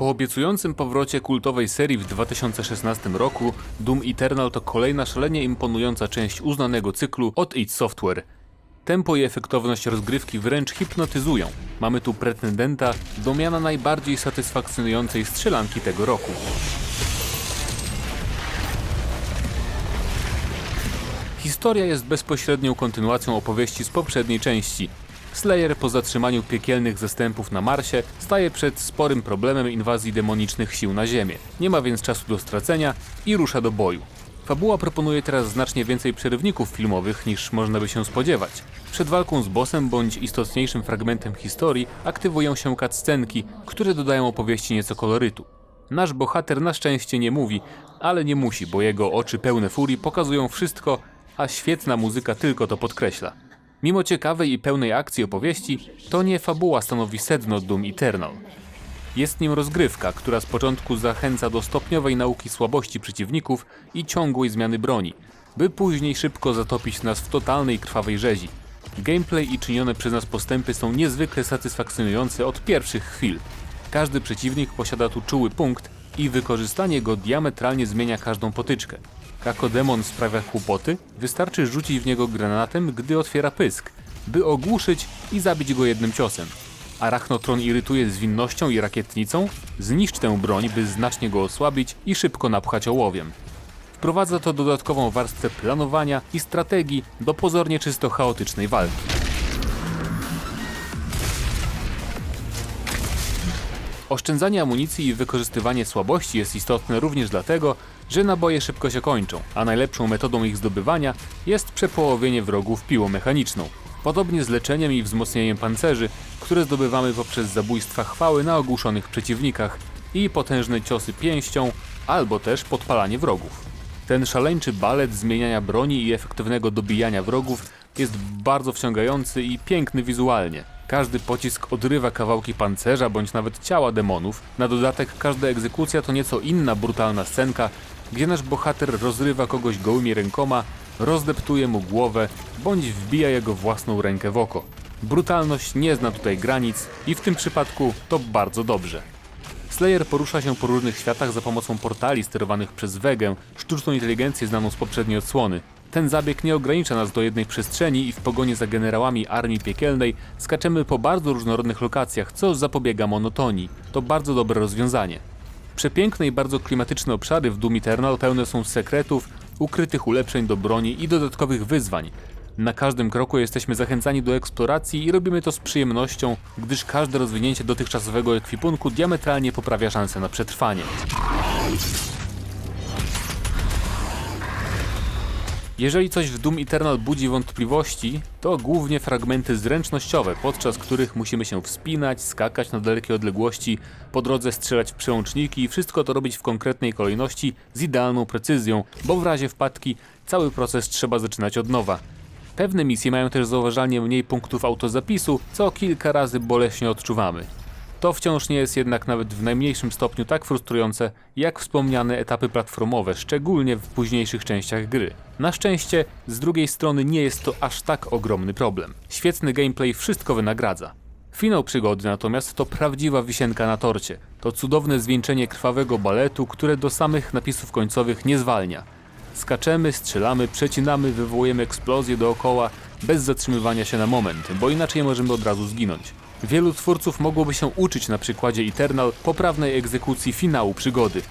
Po obiecującym powrocie kultowej serii w 2016 roku, Doom Eternal to kolejna szalenie imponująca część uznanego cyklu od id Software. Tempo i efektowność rozgrywki wręcz hipnotyzują. Mamy tu pretendenta do miana najbardziej satysfakcjonującej strzelanki tego roku. Historia jest bezpośrednią kontynuacją opowieści z poprzedniej części. Slayer po zatrzymaniu piekielnych zastępów na Marsie staje przed sporym problemem inwazji demonicznych sił na Ziemię. Nie ma więc czasu do stracenia i rusza do boju. Fabuła proponuje teraz znacznie więcej przerywników filmowych niż można by się spodziewać. Przed walką z bossem bądź istotniejszym fragmentem historii aktywują się cutscenki, które dodają opowieści nieco kolorytu. Nasz bohater na szczęście nie mówi, ale nie musi, bo jego oczy pełne furii pokazują wszystko, a świetna muzyka tylko to podkreśla. Mimo ciekawej i pełnej akcji opowieści, to nie fabuła stanowi sedno Doom Eternal. Jest nim rozgrywka, która z początku zachęca do stopniowej nauki słabości przeciwników i ciągłej zmiany broni, by później szybko zatopić nas w totalnej krwawej rzezi. Gameplay i czynione przez nas postępy są niezwykle satysfakcjonujące od pierwszych chwil. Każdy przeciwnik posiada tu czuły punkt i wykorzystanie go diametralnie zmienia każdą potyczkę. Jako demon sprawia kłopoty, wystarczy rzucić w niego granatem, gdy otwiera pysk, by ogłuszyć i zabić go jednym ciosem. Arachnotron irytuje zwinnością i rakietnicą, zniszcz tę broń, by znacznie go osłabić i szybko napchać ołowiem. Wprowadza to dodatkową warstwę planowania i strategii do pozornie czysto chaotycznej walki. Oszczędzanie amunicji i wykorzystywanie słabości jest istotne również dlatego, że naboje szybko się kończą, a najlepszą metodą ich zdobywania jest przepołowienie wrogów piłą mechaniczną. Podobnie z leczeniem i wzmocnieniem pancerzy, które zdobywamy poprzez zabójstwa chwały na ogłuszonych przeciwnikach i potężne ciosy pięścią, albo też podpalanie wrogów. Ten szaleńczy balet zmieniania broni i efektywnego dobijania wrogów jest bardzo wciągający i piękny wizualnie. Każdy pocisk odrywa kawałki pancerza bądź nawet ciała demonów. Na dodatek każda egzekucja to nieco inna brutalna scenka, gdzie nasz bohater rozrywa kogoś gołymi rękoma, rozdeptuje mu głowę bądź wbija jego własną rękę w oko. Brutalność nie zna tutaj granic i w tym przypadku to bardzo dobrze. Slayer porusza się po różnych światach za pomocą portali sterowanych przez Wegę, sztuczną inteligencję znaną z poprzedniej odsłony. Ten zabieg nie ogranicza nas do jednej przestrzeni i w pogoni za generałami armii piekielnej skaczemy po bardzo różnorodnych lokacjach, co zapobiega monotonii. To bardzo dobre rozwiązanie. Przepiękne i bardzo klimatyczne obszary w Doom Eternal pełne są sekretów, ukrytych ulepszeń do broni i dodatkowych wyzwań. Na każdym kroku jesteśmy zachęcani do eksploracji i robimy to z przyjemnością, gdyż każde rozwinięcie dotychczasowego ekwipunku diametralnie poprawia szanse na przetrwanie. Jeżeli coś w Doom Eternal budzi wątpliwości, to głównie fragmenty zręcznościowe, podczas których musimy się wspinać, skakać na dalekie odległości, po drodze strzelać w przełączniki i wszystko to robić w konkretnej kolejności z idealną precyzją, bo w razie wpadki cały proces trzeba zaczynać od nowa. Pewne misje mają też zauważalnie mniej punktów autozapisu, co kilka razy boleśnie odczuwamy. To wciąż nie jest jednak nawet w najmniejszym stopniu tak frustrujące, jak wspomniane etapy platformowe, szczególnie w późniejszych częściach gry. Na szczęście, z drugiej strony nie jest to aż tak ogromny problem. Świetny gameplay wszystko wynagradza. Finał przygody natomiast to prawdziwa wisienka na torcie. To cudowne zwieńczenie krwawego baletu, które do samych napisów końcowych nie zwalnia. Skaczemy, strzelamy, przecinamy, wywołujemy eksplozje dookoła, bez zatrzymywania się na moment, bo inaczej możemy od razu zginąć. Wielu twórców mogłoby się uczyć na przykładzie Eternal poprawnej egzekucji finału przygody.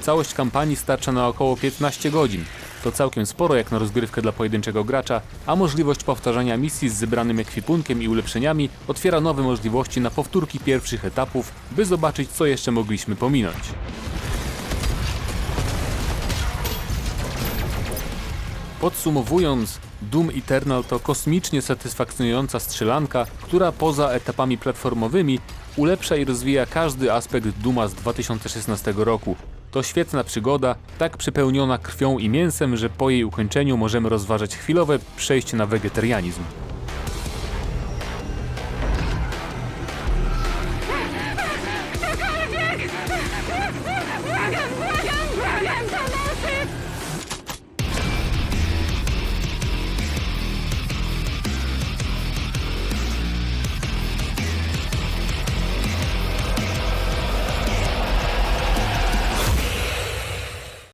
Całość kampanii starcza na około 15 godzin. To całkiem sporo jak na rozgrywkę dla pojedynczego gracza, a możliwość powtarzania misji z zebranym ekwipunkiem i ulepszeniami otwiera nowe możliwości na powtórki pierwszych etapów, by zobaczyć co jeszcze mogliśmy pominąć. Podsumowując, Doom Eternal to kosmicznie satysfakcjonująca strzelanka, która poza etapami platformowymi ulepsza i rozwija każdy aspekt Duma z 2016 roku. To świetna przygoda, tak przepełniona krwią i mięsem, że po jej ukończeniu możemy rozważać chwilowe przejście na wegetarianizm.